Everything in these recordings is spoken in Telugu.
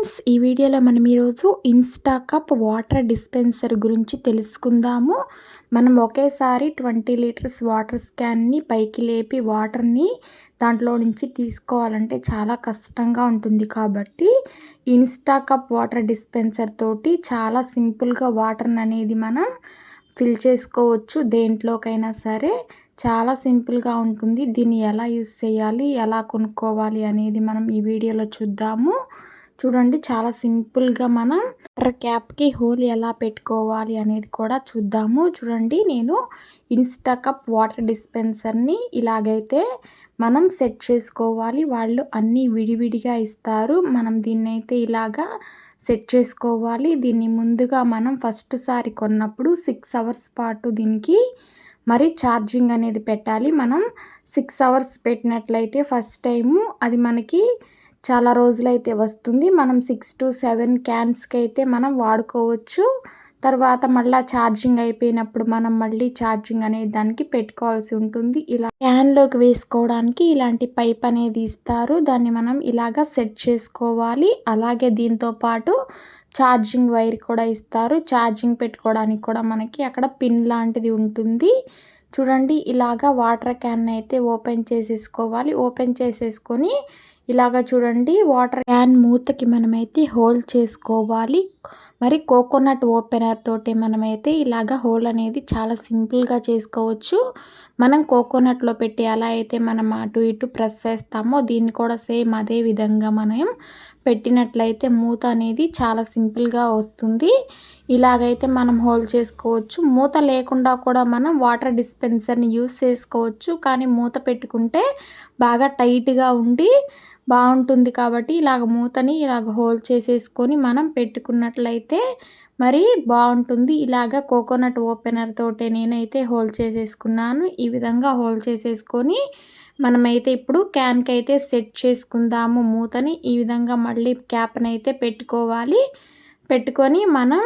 ఫ్రెండ్స్ ఈ వీడియోలో మనం ఈరోజు ఇన్స్టా కప్ వాటర్ డిస్పెన్సర్ గురించి తెలుసుకుందాము. మనం ఒకేసారి ట్వంటీ లీటర్స్ వాటర్ స్కాన్ని పైకి లేపి వాటర్ని దాంట్లో నుంచి తీసుకోవాలంటే చాలా కష్టంగా ఉంటుంది కాబట్టి ఇన్స్టా కప్ వాటర్ డిస్పెన్సర్ తోటి చాలా సింపుల్గా వాటర్ని అనేది మనం ఫిల్ చేసుకోవచ్చు దేంట్లోకైనా సరే. చాలా సింపుల్గా ఉంటుంది. దీన్ని ఎలా యూస్ చేయాలి ఎలా కొనుక్కోవాలి అనేది మనం ఈ వీడియోలో చూద్దాము. చూడండి చాలా సింపుల్గా మనం వాటర్ క్యాప్కి హోల్ ఎలా పెట్టుకోవాలి అనేది కూడా చూద్దాము. చూడండి నేను ఇన్స్టా కప్ వాటర్ డిస్పెన్సర్ని ఇలాగైతే మనం సెట్ చేసుకోవాలి. వాళ్ళు అన్నీ విడివిడిగా ఇస్తారు. మనం దీన్ని అయితే ఇలాగా సెట్ చేసుకోవాలి. దీన్ని ముందుగా మనం ఫస్ట్ సారి కొన్నప్పుడు సిక్స్ అవర్స్ పాటు దీనికి మరి ఛార్జింగ్ అనేది పెట్టాలి. మనం సిక్స్ అవర్స్ పెట్టినట్లయితే ఫస్ట్ టైము అది మనకి చాలా రోజులైతే వస్తుంది. మనం సిక్స్ టు సెవెన్ క్యాన్స్కి అయితే మనం వాడుకోవచ్చు. తర్వాత మళ్ళీ ఛార్జింగ్ అయిపోయినప్పుడు మనం మళ్ళీ ఛార్జింగ్ అనేది దానికి పెట్టుకోవాల్సి ఉంటుంది. ఇలా క్యాన్లోకి వేసుకోవడానికి ఇలాంటి పైప్ అనేది ఇస్తారు. దాన్ని మనం ఇలాగా సెట్ చేసుకోవాలి. అలాగే దీంతో పాటు ఛార్జింగ్ వైర్ కూడా ఇస్తారు. ఛార్జింగ్ పెట్టుకోవడానికి కూడా మనకి అక్కడ పిన్ లాంటిది ఉంటుంది. చూడండి ఇలాగా వాటర్ క్యాన్ అయితే ఓపెన్ చేసేసుకోవాలి. ఓపెన్ చేసేసుకొని ఇలాగ చూడండి వాటర్ క్యాన్ మూతకి మనమైతే హోల్ చేసుకోవాలి. మరి కోకోనట్ ఓపెనర్ తోటి మనమైతే ఇలాగ హోల్ అనేది చాలా సింపుల్గా చేసుకోవచ్చు. మనం కోకోనట్లో పెట్టి ఎలా అయితే మనం అటు ఇటు ప్రెస్ చేస్తామో దీన్ని కూడా సేమ్ అదే విధంగా మనం పెట్టినట్లయితే మూత అనేది చాలా సింపుల్గా వస్తుంది. ఇలాగైతే మనం హోల్ చేసుకోవచ్చు. మూత లేకుండా కూడా మనం వాటర్ డిస్పెన్సర్ని యూస్ చేసుకోవచ్చు. కానీ మూత పెట్టుకుంటే బాగా టైట్గా ఉండి బాగుంటుంది కాబట్టి ఇలాగ మూతని ఇలాగ హోల్ చేసేసుకొని మనం పెట్టుకున్నట్లయితే మరి బాగుంటుంది. ఇలాగ కోకోనట్ ఓపెనర్ తోటే నేనైతే హోల్ చేసేసుకున్నాను. ఈ విధంగా హోల్ చేసేసుకొని మనమైతే ఇప్పుడు క్యాన్కి అయితే సెట్ చేసుకుందాము మూతని. ఈ విధంగా మళ్ళీ క్యాప్ని అయితే పెట్టుకోవాలి. పెట్టుకొని మనం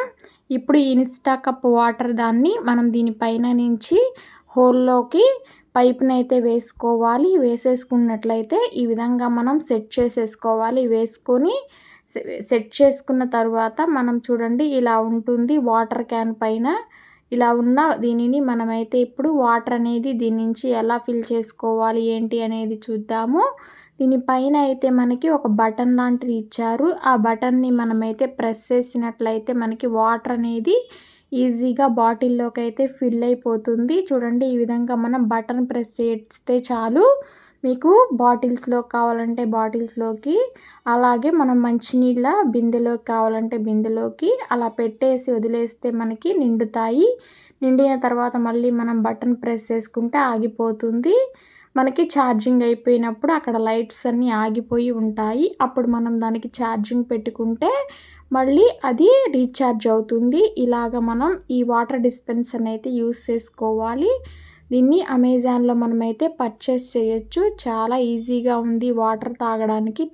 ఇప్పుడు ఇన్స్టా కప్ వాటర్ దాన్ని మనం దీనిపైన నుంచి హోల్లోకి పైప్నైతే వేసుకోవాలి. వేసేసుకున్నట్లయితే ఈ విధంగా మనం సెట్ చేసేసుకోవాలి. వేసుకొని సెట్ చేసుకున్న తర్వాత మనం చూడండి ఇలా ఉంటుంది. వాటర్ క్యాన్ పైన ఇలా ఉన్న దీనిని మనమైతే ఇప్పుడు వాటర్ అనేది దీని నుంచి ఎలా ఫిల్ చేసుకోవాలి? ఏంటి అనేది చూద్దాము. దీనిపైన అయితే మనకి ఒక బటన్ లాంటిది ఇచ్చారు. ఆ బటన్ని మనమైతే ప్రెస్ చేసినట్లయితే మనకి వాటర్ అనేది ఈజీగా బాటిల్లోకి అయితే ఫిల్ అయిపోతుంది. చూడండి ఈ విధంగా మనం బటన్ ప్రెస్ చేస్తే చాలు. మీకు బాటిల్స్లో కావాలంటే బాటిల్స్లోకి అలాగే మనం మంచినీళ్ళ బిందెలోకి కావాలంటే బిందెలోకి అలా పెట్టేసి వదిలేస్తే మనకి నిండుతాయి. నిండిన తర్వాత మళ్ళీ మనం బటన్ ప్రెస్ చేసుకుంటే ఆగిపోతుంది. మనకి ఛార్జింగ్ అయిపోయినప్పుడు అక్కడ లైట్స్ అన్నీ ఆగిపోయి ఉంటాయి. అప్పుడు మనం దానికి ఛార్జింగ్ పెట్టుకుంటే మళ్ళీ అది రీఛార్జ్ అవుతుంది. ఇలాగ మనం ఈ వాటర్ డిస్పెన్సర్ని అయితే యూస్ చేసుకోవాలి. దీన్ని అమెజాన్లో మనమైతే పర్చేస్ చేయొచ్చు. చాలా ఈజీగా ఉంది వాటర్ తాగడానికి.